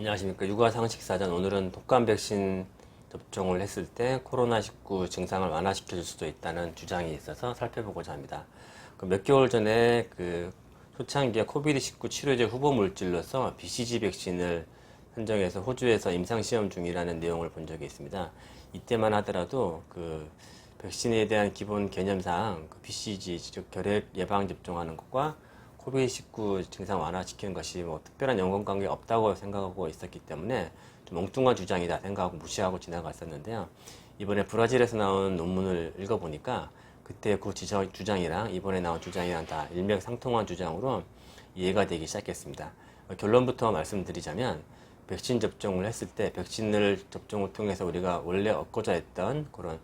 안녕하십니까. 육아상식사전 오늘은 독감 백신 접종을 했을 때 코로나19 증상을 완화시켜 줄 수도 있다는 주장이 있어서 살펴보고자 합니다. 그 몇 개월 전에 그 초창기에 코비드19 치료제 후보 물질로서 BCG 백신을 선정해서 호주에서 임상시험 중이라는 내용을 본 적이 있습니다. 이때만 하더라도 그 백신에 대한 기본 개념상 그 BCG, 즉 결핵 예방 접종하는 것과 코비드19 증상 완화시키는 것이 뭐 특별한 연관관계 없다고 생각하고 있었기 때문에 좀 엉뚱한 주장이다 생각하고 무시하고 지나갔었는데요. 이번에 브라질에서 나온 논문을 읽어보니까 그때 그 주장이랑 이번에 나온 주장이랑 다 일맥상통한 주장으로 이해가 되기 시작했습니다. 어, 결론부터 말씀드리자면 백신 접종을 했을 때 백신을 접종을 통해서 우리가 원래 얻고자 했던 그런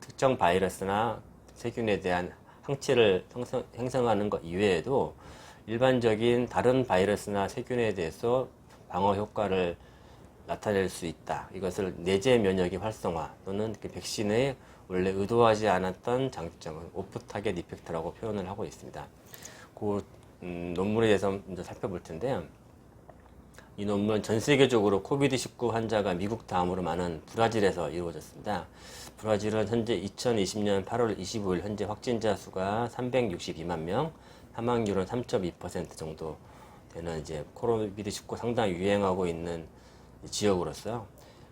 특정 바이러스나 세균에 대한 항체를 형성, 형성하는 것 이외에도 일반적인 다른 바이러스나 세균에 대해서 방어 효과를 나타낼 수 있다. 이것을 내재 면역의 활성화 또는 그 백신의 원래 의도하지 않았던 장점을 오프 타겟 이펙트라고 표현을 하고 있습니다. 그 음, 논문에 대해서 먼저 살펴볼 텐데요. 이 논문은 전 세계적으로 코비드19 환자가 미국 다음으로 많은 브라질에서 이루어졌습니다. 브라질은 현재 2020년 8월 25일 현재 확진자 수가 362만 명, 사망률은 3.2% 정도 되는 이제 코비드 19 상당히 유행하고 있는 지역으로서요.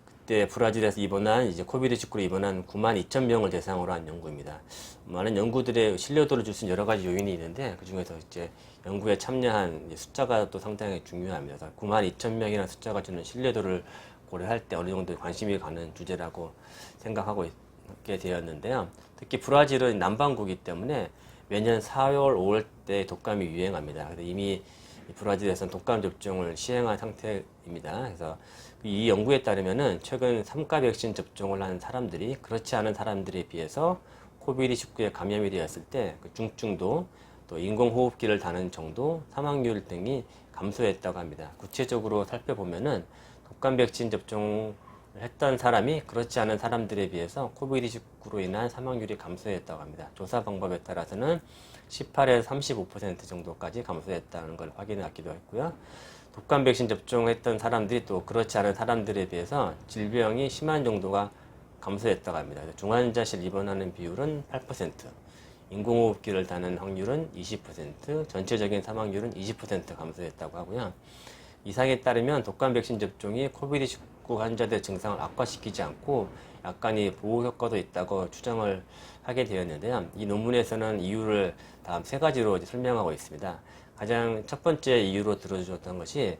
그때 브라질에서 입원한 이제 코비드 19로 입원한 9만 2천 명을 대상으로 한 연구입니다. 많은 연구들의 신뢰도를 줄 수 있는 여러 가지 요인이 있는데 그 중에서 이제 연구에 참여한 숫자가 또 상당히 중요합니다. 그래서 9만 2천 명이라는 숫자가 주는 신뢰도를 고려할 때 어느 정도 관심이 가는 주제라고 생각하고 있게 되었는데요. 특히 브라질은 남반구이기 때문에 매년 4월, 5월 때 독감이 유행합니다. 이미 이 브라질에서는 독감 접종을 시행한 상태입니다. 그래서 이 연구에 따르면은 최근 3가 백신 접종을 한 사람들이 그렇지 않은 사람들에 비해서 코비드19에 감염이 되었을 때 그 중증도 또 인공호흡기를 다는 정도 사망률 등이 감소했다고 합니다. 구체적으로 살펴보면은 독감 백신 접종을 했던 사람이 그렇지 않은 사람들에 비해서 코비드19로 인한 사망률이 감소했다고 합니다. 조사 방법에 따라서는 18에서 35% 정도까지 감소했다는 걸 확인하기도 했고요. 독감 백신 접종했던 사람들이 또 그렇지 않은 사람들에 비해서 질병이 심한 정도가 감소했다고 합니다. 중환자실 입원하는 비율은 8%, 인공호흡기를 다는 확률은 20%, 전체적인 사망률은 20% 감소했다고 하고요. 이상에 따르면 독감 백신 접종이 코비드19 환자들의 증상을 악화시키지 않고 약간의 보호 효과도 있다고 추정을 하게 되었는데요. 이 논문에서는 이유를 다음 세 가지로 설명하고 있습니다. 가장 첫 번째 이유로 들어주었던 것이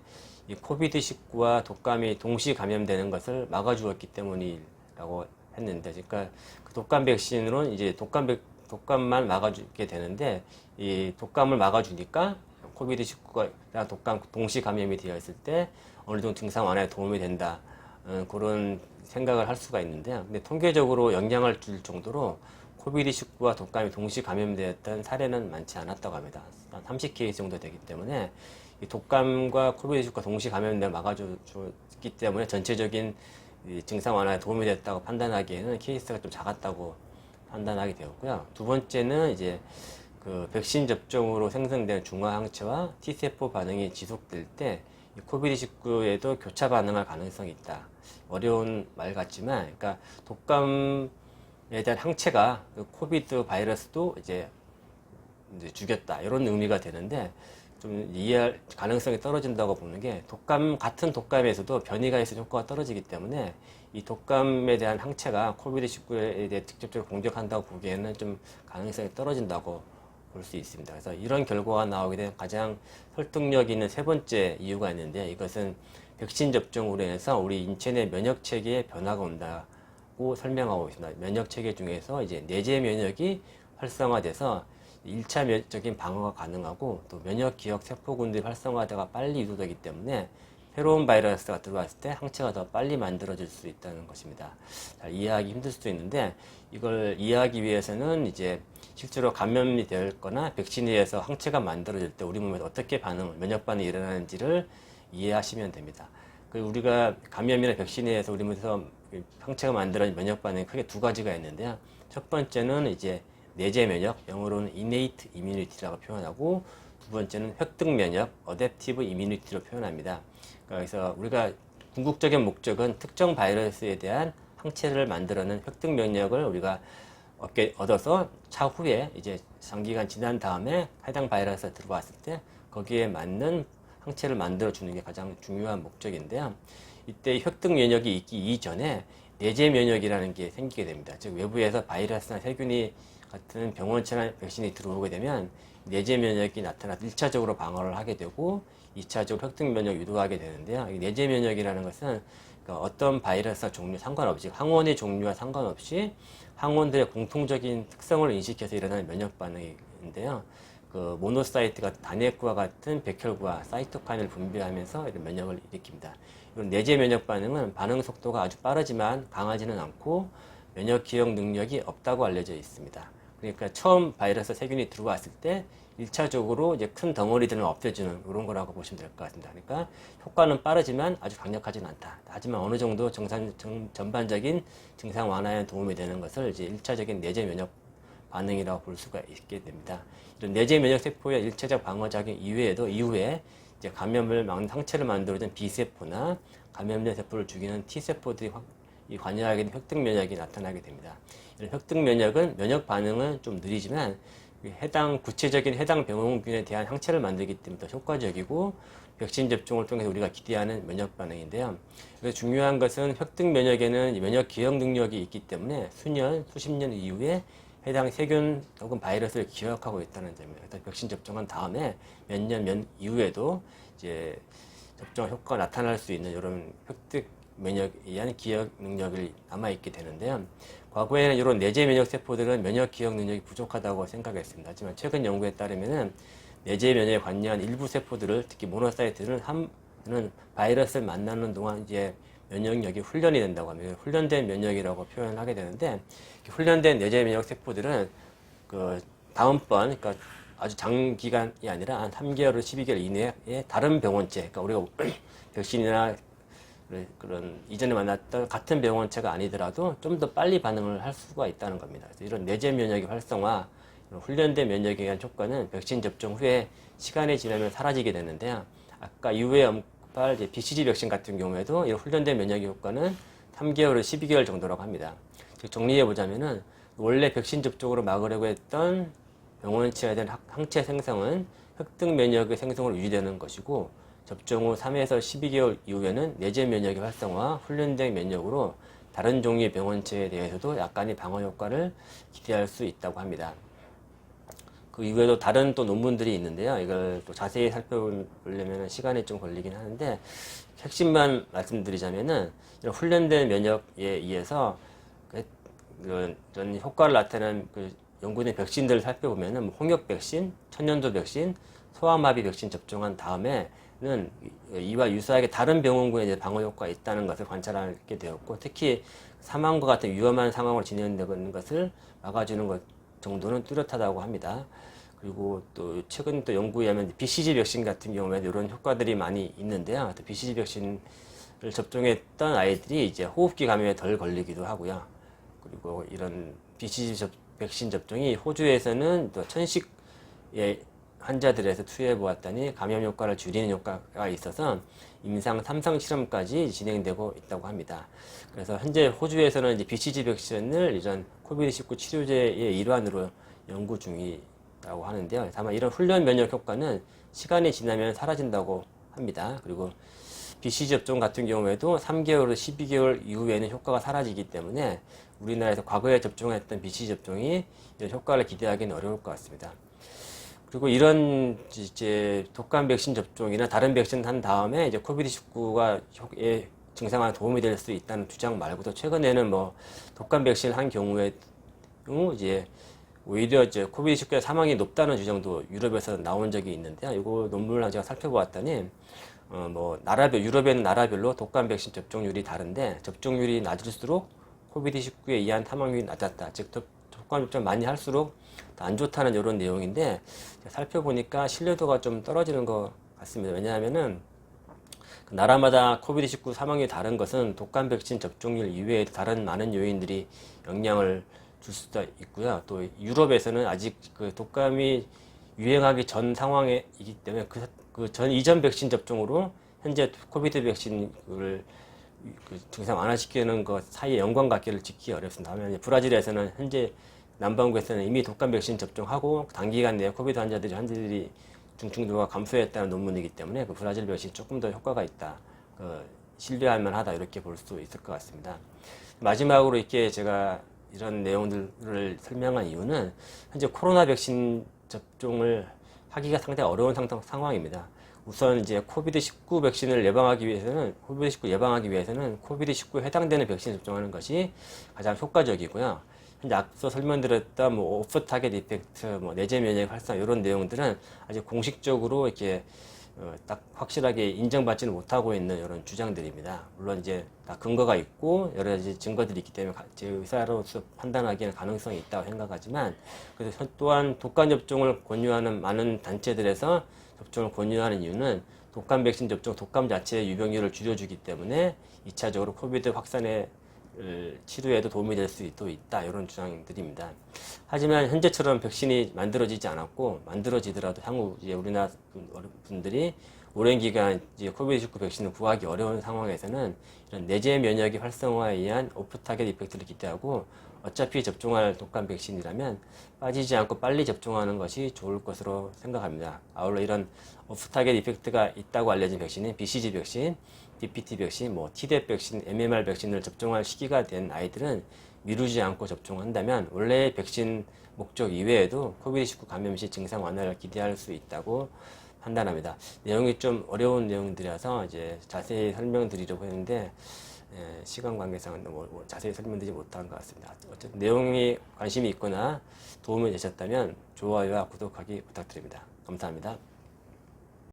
이 코비드19와 독감이 동시 감염되는 것을 막아주었기 때문이라고 했는데, 그러니까 그 독감 백신으로는 이제 독감 백, 독감만 막아주게 되는데, 이 독감을 막아주니까 코비드19가 독감 동시 감염이 되어 있을 때 어느 정도 증상 완화에 도움이 된다. 어, 그런 생각을 할 수가 있는데요. 근데 통계적으로 영향을 줄 정도로 코비드19와 독감이 동시 감염되었던 사례는 많지 않았다고 합니다. 한 30케이스 정도 되기 때문에 이 독감과 코비드19가 동시 감염되어 막아주기 때문에 전체적인 이 증상 완화에 도움이 됐다고 판단하기에는 케이스가 좀 작았다고 판단하게 되었고요. 두 번째는 이제 그 백신 접종으로 생성된 중화항체와 T세포 반응이 지속될 때이 코비드19에도 교차 반응할 가능성이 있다. 어려운 말 같지만, 그러니까 독감에 대한 항체가 그 코비드 바이러스도 이제, 이제 죽였다. 이런 의미가 되는데, 좀 이해할 가능성이 떨어진다고 보는 게 독감 같은 독감에서도 변이가 있어 효과가 떨어지기 때문에 이 독감에 대한 항체가 코비드 19에 대해 직접적으로 공격한다고 보기에는 좀 가능성이 떨어진다고 볼 수 있습니다. 그래서 이런 결과가 나오게 된 가장 설득력 있는 세 번째 이유가 있는데 이것은 백신 접종으로 인해서 우리 인체 내 면역 체계에 변화가 온다고 설명하고 있습니다. 면역 체계 중에서 이제 내재 면역이 활성화돼서 1차 면역적인 방어가 가능하고 또 면역 기억 세포군들이 활성화되가 빨리 유도되기 때문에 새로운 바이러스가 들어왔을 때 항체가 더 빨리 만들어질 수 있다는 것입니다. 잘 이해하기 힘들 수도 있는데 이걸 이해하기 위해서는 이제 실제로 감염이 되거나 백신에 의해서 항체가 만들어질 때 우리 몸에서 어떻게 반응, 면역 반응이 일어나는지를 이해하시면 됩니다. 그 우리가 감염이나 백신에 의해서 우리 몸에서 항체가 만들어진 면역 반응이 크게 두 가지가 있는데요. 첫 번째는 이제 내재 면역, 영어로는 innate immunity라고 표현하고 두 번째는 획득 면역, adaptive immunity로 표현합니다. 그래서 우리가 궁극적인 목적은 특정 바이러스에 대한 항체를 만들어낸 획득 면역을 우리가 얻게, 얻어서 차후에 이제 장기간 지난 다음에 해당 바이러스가 들어왔을 때 거기에 맞는 항체를 만들어 주는 게 가장 중요한 목적인데요. 이때 획득 면역이 있기 이전에 내재 면역이라는 게 생기게 됩니다. 즉 외부에서 바이러스나 세균이 같은 병원체나 백신이 들어오게 되면 내재 면역이 나타나서 1차적으로 방어를 하게 되고 2차적으로 획득 면역 유도하게 되는데요. 이 내재 면역이라는 것은 그러니까 어떤 바이러스와 종류 상관없이 항원의 종류와 상관없이 항원들의 공통적인 특성을 인식해서 일어나는 면역 반응인데요. 그 모노사이트 같은 단핵과 같은 백혈구와 사이토카인을 분비하면서 이런 면역을 일으킵니다. 이런 내재 면역 반응은 반응 속도가 아주 빠르지만 강하지는 않고 면역 기억 능력이 없다고 알려져 있습니다. 그러니까 처음 바이러스 세균이 들어왔을 때 1차적으로 이제 큰 덩어리들을 없애주는 이런 거라고 보시면 될 것 같습니다. 그러니까 효과는 빠르지만 아주 강력하지는 않다. 하지만 어느 정도 정상, 정, 전반적인 증상 완화에 도움이 되는 것을 이제 1차적인 내재 면역 반응이라고 볼 수가 있게 됩니다. 이런 내재 면역 세포의 일체적 방어 작용 이외에도 이후에 이제 감염을 막는 상체를 만들어준 B세포나 감염된 세포를 죽이는 T세포들이 확- 이 관여하게 된 획득 면역이 나타나게 됩니다. 이런 획득 면역은 면역 반응은 좀 느리지만 이 해당 구체적인 해당 병원균에 대한 항체를 만들기 때문에 더 효과적이고 백신 접종을 통해서 우리가 기대하는 면역 반응인데요. 그래서 중요한 것은 획득 면역에는 이 면역 기억 능력이 있기 때문에 수년, 수십 년 이후에 해당 세균 혹은 바이러스를 기억하고 있다는 점이에요. 그래서 백신 접종한 다음에 몇 년 몇 이후에도 이제 접종 효과가 나타날 수 있는 이런 획득 면역에 의한 기억 능력이 남아있게 되는데요. 과거에는 이런 내재 면역 세포들은 면역 기억 능력이 부족하다고 생각했습니다. 하지만 최근 연구에 따르면은 내재 면역에 관여한 일부 세포들을 특히 모노사이트는 한는 바이러스를 만나는 동안 이제 면역력이 훈련이 된다고 합니다. 훈련된 면역이라고 표현을 하게 되는데 훈련된 내재 면역 세포들은 그 다음번 그러니까 아주 장기간이 아니라 한 3개월에서 12개월 이내에 다른 병원체 그러니까 우리가 백신이나 그래- 그런 이전에 만났던 같은 병원체가 아니더라도 좀 더 빨리 반응을 할 수가 있다는 겁니다. 이런 내재 면역의 활성화, 훈련된 면역에 의한 효과는 백신 접종 후에 시간이 지나면 사라지게 되는데요. 아까 언급할 이제 BCG 백신 같은 경우에도 이런 훈련된 면역의 효과는 3개월에서 12개월 정도라고 합니다. 즉 정리해 보자면은 원래 백신 접종으로 막으려고 했던 병원체에 대한 항- 항체 생성은 획득 면역의 생성으로 유지되는 것이고 접종 후 3에서 12개월 이후에는 내재 면역의 활성화, 훈련된 면역으로 다른 종류의 병원체에 대해서도 약간의 방어 효과를 기대할 수 있다고 합니다. 그 이후에도 다른 또 논문들이 있는데요. 이걸 또 자세히 살펴보려면 시간이 좀 걸리긴 하는데 핵심만 말씀드리자면은 이런 훈련된 면역에 의해서 그 이런, 이런 효과를 나타내는 그 연구된 백신들을 살펴보면은 뭐 홍역 백신, 천연두 백신, 소아마비 백신 접종한 다음에 는 이와 유사하게 다른 병원군에 이제 방어 효과가 있다는 것을 관찰하게 되었고 특히 사망과 같은 위험한 상황으로 진행되는 것을 막아주는 것 정도는 뚜렷하다고 합니다. 그리고 또 최근 또 연구에 의하면 BCG 백신 같은 경우에도 이런 효과들이 많이 있는데요. 또 BCG 백신을 접종했던 아이들이 이제 호흡기 감염에 덜 걸리기도 하고요. 그리고 이런 BCG 접- 백신 접종이 호주에서는 또 천식의 환자들에서 투여해 보았더니 감염 효과를 줄이는 효과가 있어서 임상 3상 실험까지 진행되고 있다고 합니다. 그래서 현재 호주에서는 이제 BCG 백신을 이런 코비드19 치료제의 일환으로 연구 중이라고 하는데요. 다만 이런 훈련 면역 효과는 시간이 지나면 사라진다고 합니다. 그리고 BCG 접종 같은 경우에도 3개월에서 12개월 이후에는 효과가 사라지기 때문에 우리나라에서 과거에 접종했던 BCG 접종이 이런 효과를 기대하기는 어려울 것 같습니다. 그리고 이런 이제 독감 백신 접종이나 다른 백신 한 다음에 이제 코비드 19가 의 증상에 도움이 될 수 있다는 주장 말고도 최근에는 뭐 독감 백신 한 경우에 이제 오히려 이제 코비드 19의 사망이 높다는 주장도 유럽에서 나온 적이 있는데요. 이거 논문을 제가 살펴보았더니 어 뭐 나라별 유럽에는 나라별로 독감 백신 접종률이 다른데 접종률이 낮을수록 코비드 19에 의한 사망률이 낮았다. 즉 독- 독감 접종 많이 할수록 더 안 좋다는 이런 내용인데 살펴보니까 신뢰도가 좀 떨어지는 것 같습니다. 왜냐하면은 그 나라마다 코비드19 사망이 다른 것은 독감 백신 접종률 이외에도 다른 많은 요인들이 영향을 줄 수도 있고요. 또 유럽에서는 아직 그 독감이 유행하기 전 상황이기 때문에 그, 그 전 이전 백신 접종으로 현재 코비드 백신을 그 증상 완화시키는 것 사이에 연관관계를 짓기 어렵습니다. 하면 브라질에서는 현재 남반구에서는 이미 독감 백신 접종하고 단기간 내에 코비드 환자들이 환자들이 중증도가 감소했다는 논문이기 때문에 그 브라질 백신이 조금 더 효과가 있다. 그 신뢰할 만하다 이렇게 볼 수 있을 것 같습니다. 마지막으로 이렇게 제가 이런 내용들을 설명한 이유는 현재 코로나 백신 접종을 하기가 상당히 어려운 상, 상황입니다. 우선 이제 코비드 19 백신을 예방하기 위해서는 코비드 19 예방하기 위해서는 코비드 19에 해당되는 백신 접종하는 것이 가장 효과적이고요. 앞서 설명드렸던 뭐 오프 타겟 이펙트, 뭐 내재 면역 활성 이런 내용들은 아직 공식적으로 이렇게 어, 딱 확실하게 인정받지는 못하고 있는 이런 주장들입니다. 물론 이제 다 근거가 있고 여러 가지 증거들이 있기 때문에 가- 제 의사로서 판단하기에는 가능성이 있다고 생각하지만 그래서 현- 또한 독감 접종을 권유하는 많은 단체들에서 접종을 권유하는 이유는 독감 백신 접종, 독감 자체의 유병률을 줄여주기 때문에 2차적으로 코비드 확산에 을 치료에도 도움이 될 수도 있다 이런 주장들입니다. 하지만 현재처럼 백신이 만들어지지 않았고 만들어지더라도 향후 이제 우리나라 분들이 오랜 기간 이제 코비드19 백신을 구하기 어려운 상황에서는 이런 내재 면역의 활성화에 의한 오프 타겟 이펙트를 기대하고 어차피 접종할 독감 백신이라면 빠지지 않고 빨리 접종하는 것이 좋을 것으로 생각합니다. 아울러 이런 오프 타겟 이펙트가 있다고 알려진 백신은 BCG 백신, DPT 백신, 뭐 T대 백신, MMR 백신을 접종할 시기가 된 아이들은 미루지 않고 접종한다면 원래의 백신 목적 이외에도 코비드19 감염 시 증상 완화를 기대할 수 있다고 판단합니다. 내용이 좀 어려운 내용들이라서 이제 자세히 설명드리려고 했는데 예, 시간 관계상 너무 뭐 자세히 설명드리지 못한 것 같습니다. 어쨌든 내용이 관심이 있거나 도움이 되셨다면 좋아요와 구독하기 부탁드립니다. 감사합니다.